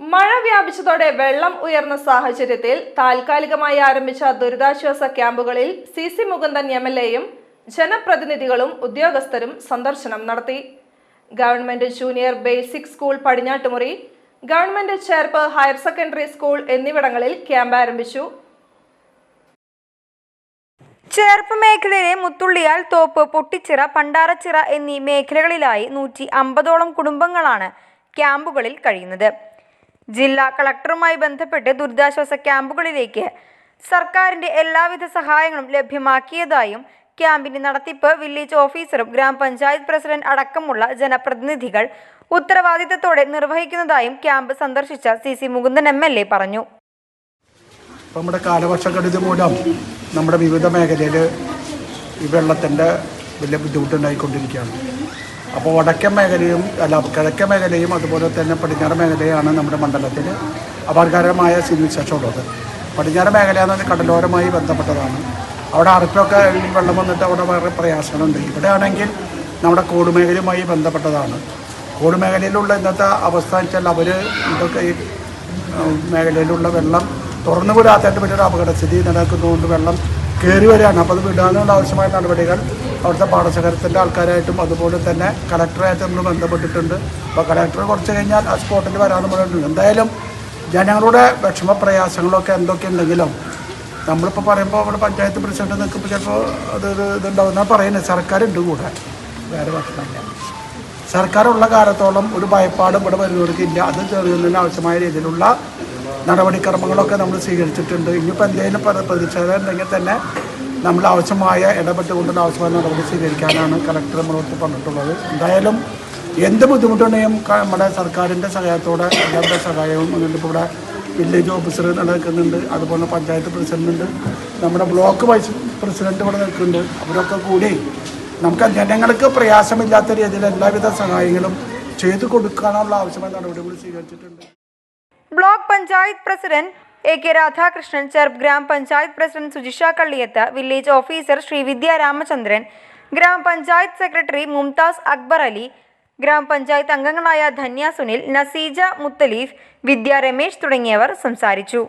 മഴ വ്യാപിച്ചതോടെ വെള്ളം ഉയർന്ന സാഹചര്യത്തിൽ താൽക്കാലികമായി ആരംഭിച്ച ദുരിതാശ്വാസ ക്യാമ്പുകളിൽ C C Mukundan M L എയും ജനപ്രതിനിധികളും ഉദ്യോഗസ്ഥരും സന്ദർശനം നടത്തി. Government junior basic school Padinjattumuri government Cherpu higher secondary school എന്നിവിടങ്ങളിൽ ക്യാമ്പ് ആരംഭിച്ചു. ചേർപ്പ് മേഖലയിലെ മുത്തുള്ളിയാൽ തോപ്പ് പൊട്ടിച്ചിറ പണ്ടാരച്ചിറ എന്നീ മേഖലകളിലായി നൂറ്റി അമ്പതോളം കുടുംബങ്ങളാണ് ക്യാമ്പുകളിൽ കഴിയുന്നത്. ജില്ലാ കളക്ടറുമായി ബന്ധപ്പെട്ട് ദുരിതാശ്വാസ ക്യാമ്പുകളിലേക്ക് സർക്കാരിന്റെ എല്ലാവിധ സഹായങ്ങളും ലഭ്യമാക്കിയതായും ക്യാമ്പിന്റെ നടത്തിപ്പ് വില്ലേജ് ഓഫീസറും ഗ്രാമപഞ്ചായത്ത് പ്രസിഡന്റ് അടക്കമുള്ള ജനപ്രതിനിധികൾ ഉത്തരവാദിത്തത്തോടെ നിർവഹിക്കുന്നതായും ക്യാമ്പ് സന്ദർശിച്ച C C Mukundan M L A പറഞ്ഞു. നമ്മുടെ മൂലം നമ്മുടെ വിവിധ മേഖലയിൽ ഈ വെള്ളത്തിന്റെ വലിയ ബുദ്ധിമുട്ടുണ്ടായിക്കൊണ്ടിരിക്കുകയാണ്. അപ്പോൾ വടക്കൻ മേഖലയും അല്ല കിഴക്കൻ മേഖലയും അതുപോലെ തന്നെ പടിഞ്ഞാറ് മേഖലയാണ് നമ്മുടെ മണ്ഡലത്തിൽ അപകടകരമായ സ്ഥിതിവിശേഷമുള്ളത് പടിഞ്ഞാറ് മേഖല എന്ന് പറഞ്ഞാൽ കടലോരമായി ബന്ധപ്പെട്ടതാണ്. അവിടെ അറുപ്പൊക്കെ വെള്ളം വന്നിട്ട് അവിടെ വേറെ പ്രയാസങ്ങളുണ്ട്. ഇവിടെ ആണെങ്കിൽ നമ്മുടെ കോടുമേഖലയുമായി ബന്ധപ്പെട്ടതാണ്. കോടുമേഖലയിലുള്ള ഇന്നത്തെ അവസ്ഥ വെച്ചാൽ അവർ ഇതൊക്കെ ഈ മേഖലയിലുള്ള വെള്ളം തുറന്നു വിടാത്തതായിട്ട് വലിയൊരു അപകടസ്ഥിതി നിലനിൽക്കുന്നതുകൊണ്ട് വെള്ളം കയറി വരികയാണ്. അപ്പോൾ അത് വിടാനുള്ള ആവശ്യമായ നടപടികൾ അവിടുത്തെ പാടശേഖരത്തിന്റെ ആൾക്കാരായിട്ടും അതുപോലെ തന്നെ കളക്ടറായിട്ട് നമ്മൾ ബന്ധപ്പെട്ടിട്ടുണ്ട്. അപ്പോൾ കളക്ടർ കുറച്ച് കഴിഞ്ഞാൽ ആ സ്പോട്ടിൽ വരാമെന്ന് പറഞ്ഞിട്ടുണ്ട്. എന്തായാലും ജനങ്ങളുടെ വിഷമ പ്രയാസങ്ങളൊക്കെ എന്തൊക്കെ ഉണ്ടെങ്കിലും നമ്മളിപ്പോൾ പറയുമ്പോൾ അവിടെ പഞ്ചായത്ത് പ്രസിഡന്റ് നിൽക്കുമ്പോൾ ചിലപ്പോൾ അത് ഇതുണ്ടാവുന്ന പറയുന്നത് സർക്കാരുണ്ട് കൂടെ. വേറെ പ്രശ്നമില്ല സർക്കാരുള്ള കാലത്തോളം ഒരു ഭയപ്പാടും ഇവിടെ വരുന്നവർക്കില്ല അത് ചെറിയുന്നതിന് ആവശ്യമായ രീതിയിലുള്ള നടപടിക്രമങ്ങളൊക്കെ നമ്മൾ സ്വീകരിച്ചിട്ടുണ്ട്. ഇനിയിപ്പോൾ എന്തെങ്കിലും പ്ര- പ്രതിഷേധം ഉണ്ടെങ്കിൽ തന്നെ നമ്മൾ ആവശ്യമായ ഇടപെട്ടുകൊണ്ടുള്ള ആവശ്യമായ നടപടി സ്വീകരിക്കാനാണ് കളക്ടർ നമ്മളോട് പറഞ്ഞിട്ടുള്ളത്. എന്തായാലും എന്ത് ബുദ്ധിമുട്ടുണ്ടെങ്കിലും നമ്മുടെ സർക്കാരിന്റെ സഹായത്തോടെ എല്ലാവരുടെ സഹായവും അതുകൊണ്ട് ഇപ്പോൾ ഇവിടെ വില്ലേജ് ഓഫീസർ നിലനിൽക്കുന്നുണ്ട് അതുപോലെ പഞ്ചായത്ത് പ്രസിഡന്റുണ്ട് നമ്മുടെ ബ്ലോക്ക് വൈസ് പ്രസിഡന്റ് ഇവിടെ നിൽക്കുന്നുണ്ട്. അവരൊക്കെ കൂടി നമുക്ക് ജനങ്ങൾക്ക് പ്രയാസമില്ലാത്ത രീതിയിൽ എല്ലാവിധ സഹായങ്ങളും ചെയ്തു കൊടുക്കാനുള്ള ആവശ്യമായ നടപടികൾ സ്വീകരിച്ചിട്ടുണ്ട്. Block panchayat president A K Radhakrishnan Cherpu ഗ്രാമപഞ്ചായത്ത് president Sujisha Kalliyath village officer Sreevidya Ramachandran ഗ്രാമപഞ്ചായത്ത് സെക്രട്ടറി മുംതാസ് അക്ബർ അലി ഗ്രാമപഞ്ചായത്ത് അംഗങ്ങളായ ധന്യ സുനിൽ നസീജ മുത്തലീഫ് വിദ്യ രമേശ് തുടങ്ങിയവർ സംസാരിച്ചു.